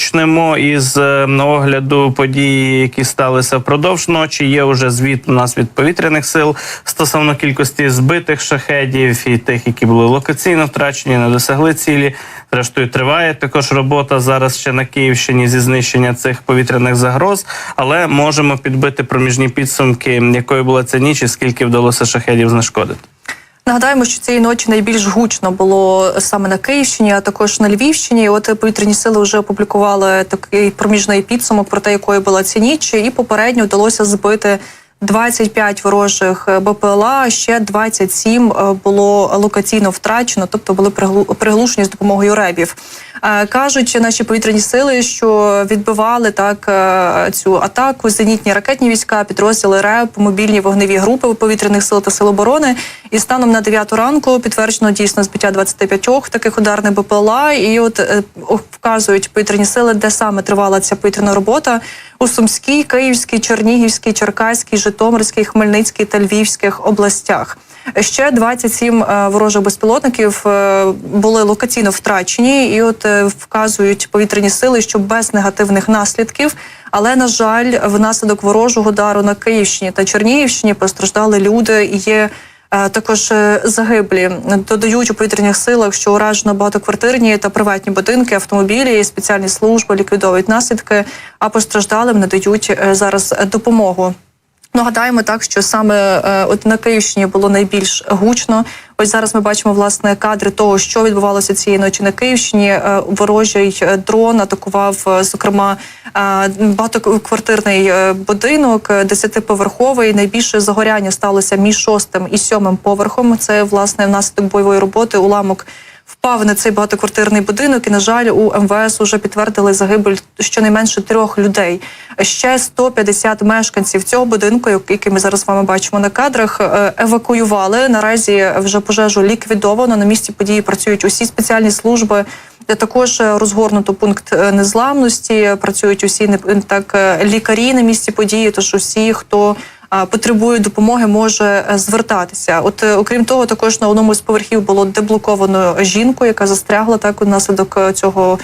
Почнемо із е, огляду подій, які сталися впродовж ночі. Є вже звіт у нас від повітряних сил стосовно кількості збитих шахедів і тих, які були локаційно втрачені, не досягли цілі. Зрештою, триває також робота зараз ще на Київщині зі знищення цих повітряних загроз, але можемо підбити проміжні підсумки, якою була ця ніч і скільки вдалося шахедів знешкодити. Нагадаємо, що цієї ночі найбільш гучно було саме на Київщині, а також на Львівщині. От повітряні сили вже опублікували такий проміжний підсумок про те, якою була ця ніч, і попередньо вдалося збити. 25 ворожих БПЛА, ще 27 е, було локаційно втрачено, тобто були приглу- приглушені з допомогою ребів. Е, Кажуть наші повітряні сили, що відбивали так е, цю атаку зенітні ракетні війська, підрозділи РЕБ, мобільні вогневі групи повітряних сил та сил оборони. І станом на 9 ранку підтверджено дійсно збиття 25 таких ударних БПЛА. І от е, вказують повітряні сили, де саме тривала ця повітряна робота у Сумській, Київській, Чернігівській, Черкаській, Житомирській, Хмельницькій та Львівських областях. Ще 27 е, ворожих безпілотників е, були локаційно втрачені, і от е, вказують повітряні сили, що без негативних наслідків. Але на жаль, внаслідок ворожого удару на Київщині та Чернігівщині постраждали люди. І є також загиблі. Додають у повітряних силах, що уражено багатоквартирні та приватні будинки, автомобілі, спеціальні служби ліквідовують наслідки, а постраждалим надають зараз допомогу. Нагадаємо так, що саме е, от на Київщині було найбільш гучно. Ось зараз ми бачимо власне кадри того, що відбувалося цієї ночі на Київщині. Е, ворожий е, дрон атакував, е, зокрема, е, багатоквартирний е, будинок, десятиповерховий. Найбільше загоряння сталося між шостим і сьомим поверхом. Це власне внаслідок бойової роботи уламок. Впав на цей багатоквартирний будинок, і на жаль, у МВС вже підтвердили загибель щонайменше трьох людей. Ще 150 мешканців цього будинку, який ми зараз з вами бачимо на кадрах, е, евакуювали. Наразі вже пожежу ліквідовано. На місці події працюють усі спеціальні служби. Також е, розгорнуто пункт е, незламності. Працюють усі не так лікарі на місці події. Тож усі, хто потребує допомоги, може е, звертатися. От е, окрім того, також на одному з поверхів було деблоковано жінку, яка застрягла так унаслідок е, цього.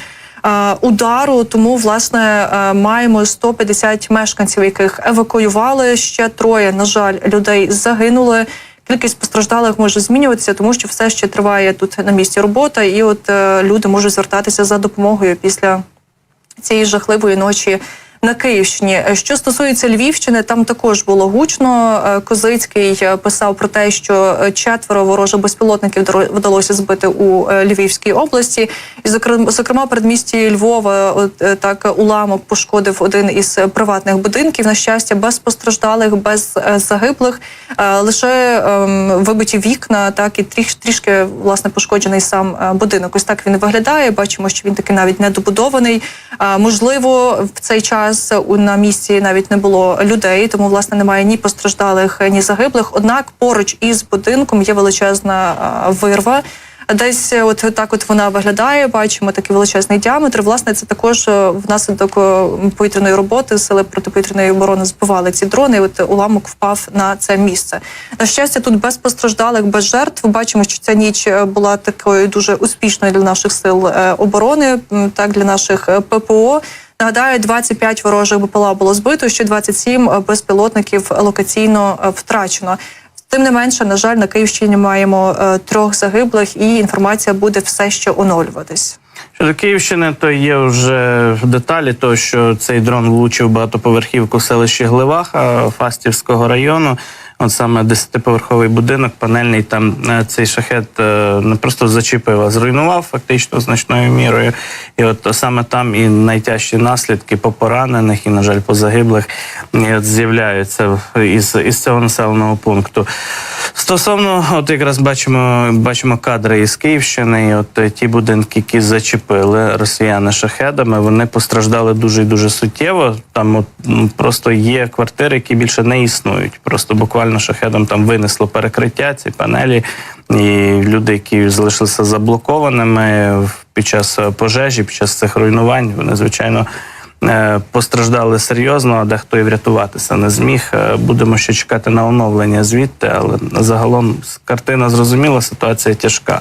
Удару тому власне маємо 150 мешканців, яких евакуювали. Ще троє, на жаль, людей загинули. Кількість постраждалих може змінюватися, тому що все ще триває тут на місці робота, і от люди можуть звертатися за допомогою після цієї жахливої ночі на Київщині. Е, Що стосується Львівщини, там також було гучно. Е, Козицький е, писав про те, що четверо ворожих безпілотників вдало- вдалося збити у Львівській області. І зокрема, зокрема, передмісті Львова, от так уламок пошкодив один із приватних будинків. На щастя, без постраждалих, без загиблих, лише ем, вибиті вікна, так і тріш, трішки власне пошкоджений сам будинок. Ось так він виглядає. Бачимо, що він таки навіть недобудований. Е, Можливо, в цей час у на місці навіть не було людей, тому власне немає ні постраждалих, ні загиблих. Однак поруч із будинком є величезна вирва. Десь е, от так от вона виглядає. Бачимо такий величезний діаметр. Власне, це також е, внаслідок е, повітряної роботи сили протиповітряної оборони збивали ці дрони. От уламок впав на це місце. На щастя, тут без постраждалих, без жертв. Бачимо, що ця ніч була такою дуже успішною для наших сил оборони, так для наших ППО. Нагадаю, 25 ворожих БПЛА було збито, ще 27 безпілотників локаційно е, втрачено. Тим не менше, на жаль, на Київщині маємо е, трьох загиблих, і інформація буде все ще оновлюватись. Щодо Київщини, то є вже деталі, того, що цей дрон влучив багатоповерхівку в селищі Гливаха Фастівського району. От саме десятиповерховий будинок, панельний там е, цей шахет е, не просто зачепив, а зруйнував фактично значною мірою. І от саме там і найтяжчі наслідки по поранених і, на жаль, по загиблих з'являються із, із цього населеного пункту. Стосовно, от якраз бачимо, бачимо кадри із Київщини. І от е, ті будинки, які зачепили росіяни шахедами, вони постраждали дуже і дуже суттєво. Там от просто є квартири, які більше не існують. Просто буквально шахедом там винесло перекриття, ці панелі, і люди, які залишилися заблокованими під час е, пожежі, під час цих руйнувань, вони звичайно. е, Постраждали серйозно, а дехто і врятуватися не зміг. Е, Будемо ще чекати на оновлення звідти, але загалом картина зрозуміла, ситуація тяжка.